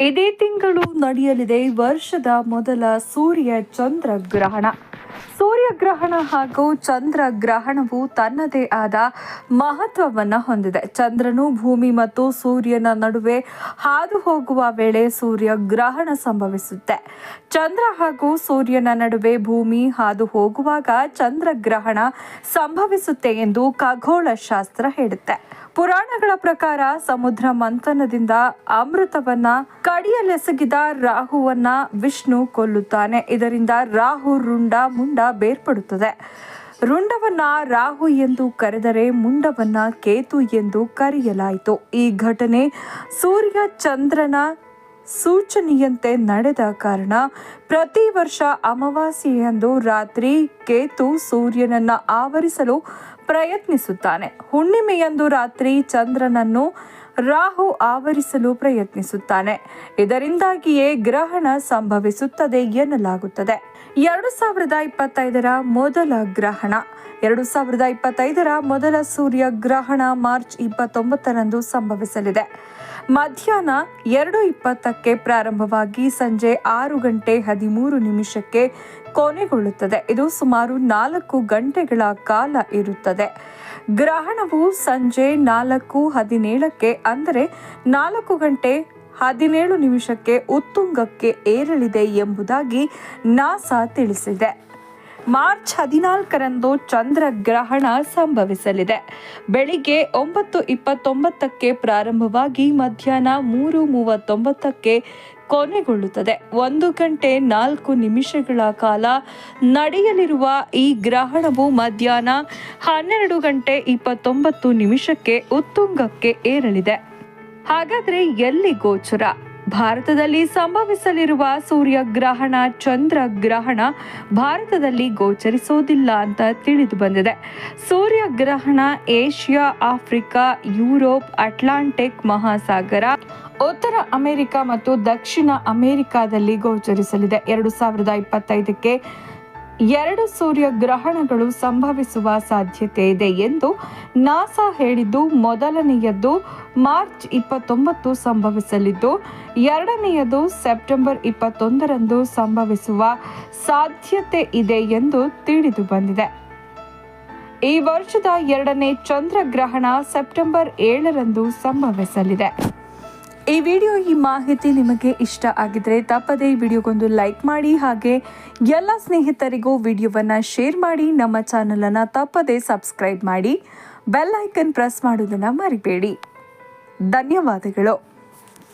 ಇದೇ ತಿಂಗಳು ನಡೆಯಲಿದೆ ವರ್ಷದ ಮೊದಲ ಸೂರ್ಯ ಚಂದ್ರ ಗ್ರಹಣ. ಸೂರ್ಯಗ್ರಹಣ ಹಾಗೂ ಚಂದ್ರ ಗ್ರಹಣವು ತನ್ನದೇ ಆದ ಮಹತ್ವವನ್ನು ಹೊಂದಿದೆ. ಚಂದ್ರನು ಭೂಮಿ ಮತ್ತು ಸೂರ್ಯನ ನಡುವೆ ಹಾದು ಹೋಗುವ ವೇಳೆ ಸೂರ್ಯ ಗ್ರಹಣ ಸಂಭವಿಸುತ್ತೆ. ಚಂದ್ರ ಹಾಗೂ ಸೂರ್ಯನ ನಡುವೆ ಭೂಮಿ ಹಾದು ಹೋಗುವಾಗ ಚಂದ್ರಗ್ರಹಣ ಸಂಭವಿಸುತ್ತೆ ಎಂದು ಖಗೋಳ ಶಾಸ್ತ್ರ ಹೇಳುತ್ತೆ. ಪುರಾಣಗಳ ಪ್ರಕಾರ ಸಮುದ್ರ ಮಂಥನದಿಂದ ಅಮೃತವನ್ನ ಕಡಿಯಲೆಸಗಿದ ರಾಹುವನ್ನ ವಿಷ್ಣು ಕೊಲ್ಲುತ್ತಾನೆ. ಇದರಿಂದ ರಾಹು, ರುಂಡ, ಮುಂಡ ಬೇರ್ಪಡುತ್ತದೆ ರುಂಡವನ್ನ ರಾಹು ಎಂದು ಕರೆದರೆ ಮುಂಡವನ್ನ ಕೇತು ಎಂದು ಕರೆಯಲಾಯಿತು. ಈ ಘಟನೆ ಸೂರ್ಯ ಚಂದ್ರನ ಸೂಚನೆಯಂತೆ ನಡೆದ ಕಾರಣ ಪ್ರತಿ ವರ್ಷ ಅಮಾವಾಸ್ಯೆಯಂದು ರಾತ್ರಿ ಕೇತು ಸೂರ್ಯನನ್ನ ಆವರಿಸಲು ಪ್ರಯತ್ನಿಸುತ್ತಾನೆ. ಹುಣ್ಣಿಮೆಯಂದು ರಾತ್ರಿ ಚಂದ್ರನನ್ನು ರಾಹು ಆವರಿಸಲು ಪ್ರಯತ್ನಿಸುತ್ತಾನೆ. ಇದರಿಂದಾಗಿಯೇ ಗ್ರಹಣ ಸಂಭವಿಸುತ್ತದೆ ಎನ್ನಲಾಗುತ್ತದೆ. ಎರಡು ಸಾವಿರದ ಇಪ್ಪತ್ತೈದರ ಮೊದಲ ಗ್ರಹಣ. ಎರಡು ಸಾವಿರದ ಇಪ್ಪತ್ತೈದರ ಮೊದಲ ಸೂರ್ಯ ಗ್ರಹಣ ಮಾರ್ಚ್ ಇಪ್ಪತ್ತೊಂಬತ್ತರಂದು ಸಂಭವಿಸಲಿದೆ. ಮಧ್ಯಾಹ್ನ ಎರಡು ಇಪ್ಪತ್ತಕ್ಕೆ ಪ್ರಾರಂಭವಾಗಿ ಸಂಜೆ ಆರು ಗಂಟೆ ಹದಿಮೂರು ನಿಮಿಷಕ್ಕೆ ಕೊನೆಗೊಳ್ಳುತ್ತದೆ. ಇದು ಸುಮಾರು ನಾಲ್ಕು ಗಂಟೆಗಳ ಕಾಲ ಇರುತ್ತದೆ. ಗ್ರಹಣವು ಸಂಜೆ ನಾಲ್ಕು ಹದಿನೇಳಕ್ಕೆ ಅಂದರೆ ನಾಲ್ಕು ಗಂಟೆ ಹದಿನೇಳು ನಿಮಿಷಕ್ಕೆ ಉತ್ತುಂಗಕ್ಕೆ ಏರಲಿದೆ ಎಂಬುದಾಗಿ ನಾಸಾ ತಿಳಿಸಿದೆ. ಮಾರ್ಚ್ ಹದಿನಾಲ್ಕರಂದು ಚಂದ್ರಗ್ರಹಣ ಸಂಭವಿಸಲಿದೆ. ಬೆಳಿಗ್ಗೆ ಒಂಬತ್ತು ಇಪ್ಪತ್ತೊಂಬತ್ತಕ್ಕೆ ಪ್ರಾರಂಭವಾಗಿ ಮಧ್ಯಾಹ್ನ ಮೂರು ಮೂವತ್ತೊಂಬತ್ತಕ್ಕೆ ಕೊನೆಗೊಳ್ಳುತ್ತದೆ. ಒಂದು ಗಂಟೆ ನಾಲ್ಕು ನಿಮಿಷಗಳ ಕಾಲ ನಡೆಯಲಿರುವ ಈ ಗ್ರಹಣವು ಮಧ್ಯಾಹ್ನ ಹನ್ನೆರಡು ಗಂಟೆ ಇಪ್ಪತ್ತೊಂಬತ್ತು ನಿಮಿಷಕ್ಕೆ ಉತ್ತುಂಗಕ್ಕೆ ಏರಲಿದೆ. ಹಾಗಾದರೆ ಎಲ್ಲಿ ಗೋಚರ? ಭಾರತದಲ್ಲಿ ಸಂಭವಿಸಲಿರುವ ಸೂರ್ಯಗ್ರಹಣ, ಚಂದ್ರಗ್ರಹಣ ಭಾರತದಲ್ಲಿ ಗೋಚರಿಸೋದಿಲ್ಲ ಅಂತ ತಿಳಿದು ಬಂದಿದೆ. ಸೂರ್ಯಗ್ರಹಣ ಏಷ್ಯಾ, ಆಫ್ರಿಕಾ, ಯುರೋಪ್, ಅಟ್ಲಾಂಟಿಕ್ ಮಹಾಸಾಗರ, ಉತ್ತರ ಅಮೆರಿಕ ಮತ್ತು ದಕ್ಷಿಣ ಅಮೆರಿಕಾದಲ್ಲಿ ಗೋಚರಿಸಲಿದೆ. ಎರಡು ಸಾವಿರದ ಇಪ್ಪತ್ತೈದಕ್ಕೆ ಎರಡು ಸೂರ್ಯ ಗ್ರಹಣಗಳು ಸಂಭವಿಸುವ ಸಾಧ್ಯತೆ ಇದೆ ಎಂದು ನಾಸಾ ಹೇಳಿದ್ದು, ಮೊದಲನೆಯದು ಮಾರ್ಚ್ ಇಪ್ಪತ್ತೊಂಬತ್ತು ಸಂಭವಿಸಲಿದ್ದು, ಎರಡನೆಯದು ಸೆಪ್ಟೆಂಬರ್ ಇಪ್ಪತ್ತೊಂದರಂದು ಸಂಭವಿಸುವ ಸಾಧ್ಯತೆ ಇದೆ ಎಂದು ತಿಳಿದು ಬಂದಿದೆ. ಈ ವರ್ಷದ ಎರಡನೇ ಚಂದ್ರಗ್ರಹಣ ಸೆಪ್ಟೆಂಬರ್ ಏಳರಂದು ಸಂಭವಿಸಲಿದೆ. ಈ ವಿಡಿಯೋ ಈ ಮಾಹಿತಿ ನಿಮಗೆ ಇಷ್ಟ ಆಗಿದ್ರೆ ತಪ್ಪದೇ ವಿಡಿಯೋಗೊಂದು ಲೈಕ್ ಮಾಡಿ ಹಾಗೆ ಎಲ್ಲ ಸ್ನೇಹಿತರಿಗೂ ವಿಡಿಯೋವನ್ನು ಶೇರ್ ಮಾಡಿ ನಮ್ಮ ಚಾನಲನ್ನು ತಪ್ಪದೇ ಸಬ್ಸ್ಕ್ರೈಬ್ ಮಾಡಿ ಬೆಲ್ ಐಕನ್ ಪ್ರೆಸ್ ಮಾಡೋದನ್ನು ಮರಿಬೇಡಿ. ಧನ್ಯವಾದಗಳು.